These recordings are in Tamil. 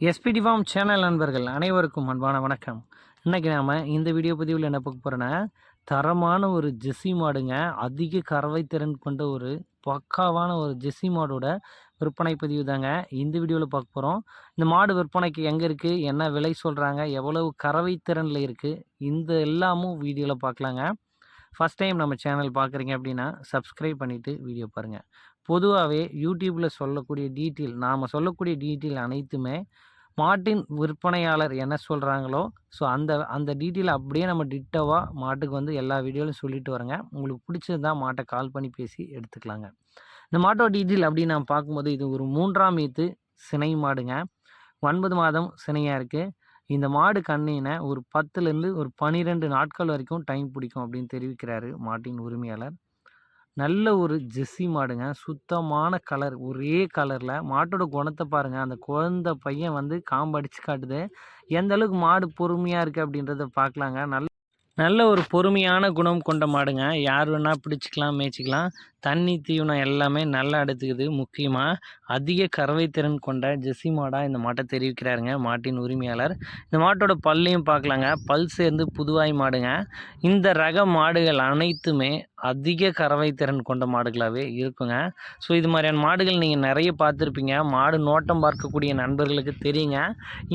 எஸ்பிடி ஃபார்ம் சேனல் நண்பர்கள் அனைவருக்கும் அன்பான வணக்கம். இன்றைக்கி நாம் இந்த வீடியோ பதிவில் என்ன பார்க்க போகிறோன்னா தரமான ஒரு ஜெஸ்ஸி மாடுங்க அதிக கறவை திறன் கொண்ட ஒரு பக்காவான ஒரு ஜெஸ்ஸி மாடோட விற்பனை பதிவு தாங்க இந்த வீடியோவில் பார்க்க போகிறோம் இந்த மாடு விற்பனைக்கு எங்கே இருக்குது என்ன விலை சொல்கிறாங்க எவ்வளவு கறவை திறனில் இருக்குது இந்த எல்லாமும் வீடியோவில் பார்க்கலாங்க. ஃபஸ்ட் டைம் நம்ம சேனல் பார்க்குறீங்க அப்படின்னா சப்ஸ்கிரைப் பண்ணிவிட்டு வீடியோ பாருங்கள் பொதுவாகவே யூடியூப்பில் சொல்லக்கூடிய டீட்டெயில் நாம் சொல்லக்கூடிய டீட்டெயில் அனைத்துமே மாட்டின் விற்பனையாளர் என்ன சொல்கிறாங்களோ ஸோ அந்த அந்த டீட்டெயில் அப்படியே நம்ம டிட்டோவாக மாட்டுக்கு வந்து எல்லா வீடியோலையும் சொல்லிட்டு வரேங்க. உங்களுக்கு பிடிச்சது தான் மாட்டை கால் பண்ணி பேசி எடுத்துக்கலாங்க. இந்த மாட்டோட டீட்டெயில் அப்படின்னு நம்ம பார்க்கும்போது இது ஒரு மூன்றாம் ஈத்து சினை மாடுங்க. ஒன்பது மாதம் சினையாக இருக்குது இந்த மாடு கண்ணினை ஒரு பத்துலேருந்து ஒரு பன்னிரெண்டு நாட்கள் வரைக்கும் டைம் பிடிக்கும் அப்படின்னு தெரிவிக்கிறாரு மாட்டின் உரிமையாளர். நல்ல ஒரு ஜெஸ்ஸி மாடுங்க. சுத்தமான கலர். ஒரே கலரில். மாட்டோட குணத்தை பாருங்கள் அந்த குழந்த பையன் வந்து காம்பு அடித்து காட்டுது. எந்த அளவுக்கு மாடு பொறுமையாக இருக்குது அப்படின்றத பார்க்கலாங்க நல்ல நல்ல ஒரு பொறுமையான குணம் கொண்ட மாடுங்க. யார் வேணால் பிடிச்சிக்கலாம் மேய்ச்சிக்கலாம். தண்ணி தீவனம் எல்லாமே நல்லா எடுத்துக்குது. முக்கியமாக அதிக கறவை திறன் கொண்ட ஜெஸ்ஸி மாடாக இந்த மாட்டை தெரிவிக்கிறாருங்க மாட்டின் உரிமையாளர். இந்த மாட்டோட பல்லையும் பார்க்கலாங்க. பல் சேர்ந்து புதுவாய் மாடுங்க. இந்த ரக மாடுகள் அனைத்துமே அதிக கறவை திறன் கொண்ட மாடுகளாகவே இருக்குங்க. ஸோ இது மாதிரியான மாடுகள் நீங்கள் நிறைய பார்த்துருப்பீங்க. மாடு நோட்டம் பார்க்கக்கூடிய நண்பர்களுக்கு தெரியுங்க.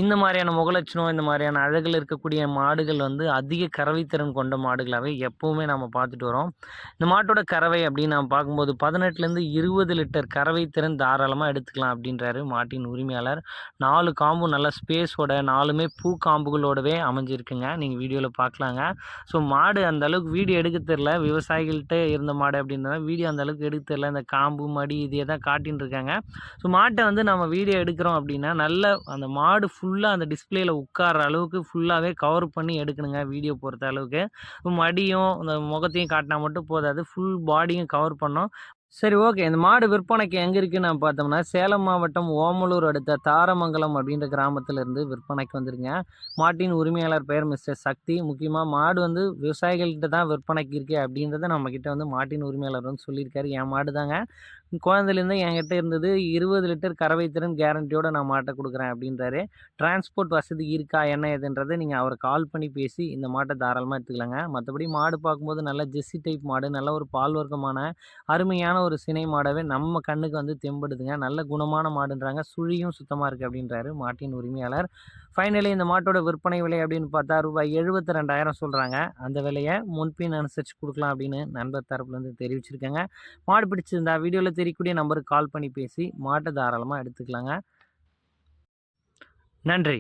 இந்த மாதிரியான முகலட்சணம் இந்த மாதிரியான அழகில் இருக்கக்கூடிய மாடுகள் வந்து அதிக கறவை திறன் கொண்ட மாடுகளாகவே எப்போவுமே நம்ம பார்த்துட்டு வரோம். இந்த மாட்டோட கறவை அப்படின்னு நம்ம பார்க்கும்போது பதினெட்டுலேருந்து இருபது லிட்டர் கறவை திறன் தாராளமாக எடுத்துக்கலாம் அப்படின்றாரு மாட்டின் உரிமையாளர். நாலு காம்பு நல்லா ஸ்பேஸோட நாலுமே பூ காம்புகளோடவே அமைஞ்சிருக்குங்க. நீங்கள் வீடியோவில் பார்க்கலாங்க. ஸோ மாடு அந்த அளவுக்கு வீடியோ எடுக்க தெரில விவசாயிகள்கிட்ட இருந்த மாடு அப்படின்றத வீடியோ அந்த அளவுக்கு எடுக்க தெரில இந்த காம்பு மடி இதே தான் காட்டின்னு இருக்காங்க. ஸோ மாட்டை வந்து நம்ம வீடியோ எடுக்கிறோம் அப்படின்னா நல்ல அந்த மாடு ஃபுல்லாக அந்த டிஸ்பிளேயில் உட்கார அளவுக்கு ஃபுல்லாகவே கவர் பண்ணி எடுக்கணுங்க வீடியோ பொறுத்த அளவுக்கு. மடியும் அந்த முகத்தையும் காட்டினா மட்டும் போதாது. ஃபுல் பாடியும் கவர் பண்ணோம். சரி ஓகே. இந்த மாடு விற்பனைக்கு எங்கே இருக்குன்னு நான் பார்த்தோம்னா சேலம் மாவட்டம் ஓமலூர் அடுத்த தாரமங்கலம் அப்படின்ற கிராமத்தில் இருந்து விற்பனைக்கு வந்துருங்க. மாட்டின் உரிமையாளர் பெயர் மிஸ்டர் சக்தி. முக்கியமாக மாடு வந்து விவசாயிகள்கிட்ட தான் விற்பனைக்கு இருக்குது அப்படின்றத நம்மக்கிட்ட வந்து மாட்டின் உரிமையாளர் வந்து சொல்லியிருக்காரு. என் மாடு தாங்க குழந்தைலேருந்து என்கிட்ட இருந்தது இருபது லிட்டர் கறவை திறன் கேரண்டியோடு நான் மாட்டை கொடுக்குறேன் அப்படின்றாரு. டிரான்ஸ்போர்ட் வசதி இருக்கா என்ன ஏதுன்றதை நீங்கள் அவரை கால் பண்ணி பேசி இந்த மாட்டை தாராளமாக எடுத்துக்கலாங்க. மற்றபடி மாடு பார்க்கும்போது நல்ல ஜெஸ்ஸி டைப் மாடு நல்ல ஒரு பால் வர்க்கமான அருமையான ஒரு சினை மாடவே நம்ம கண்ணுக்கு வந்து தெம்படுதுங்க. நல்ல குணமான மாடுன்றாங்க. சுழியும் சுத்தமாக இருக்குது அப்படின்றாரு மாட்டின் உரிமையாளர். ஃபைனலி இந்த மாட்டோட விற்பனை விலை அப்படின்னு பார்த்தா ரூபாய் எழுபத்தி ரெண்டாயிரம் சொல்கிறாங்க அந்த விலையை முன்பின் அனுசரித்து கொடுக்கலாம் அப்படின்னு நண்பர் தரப்புலேருந்து தெரிவிச்சிருக்காங்க. மாடு பிடிச்சிருந்தா வீடியோவில் தெரியக்கூடிய நம்பருக்கு கால் பண்ணி பேசி மாட்டை தாராளமாக எடுத்துக்கலாங்க. நன்றி.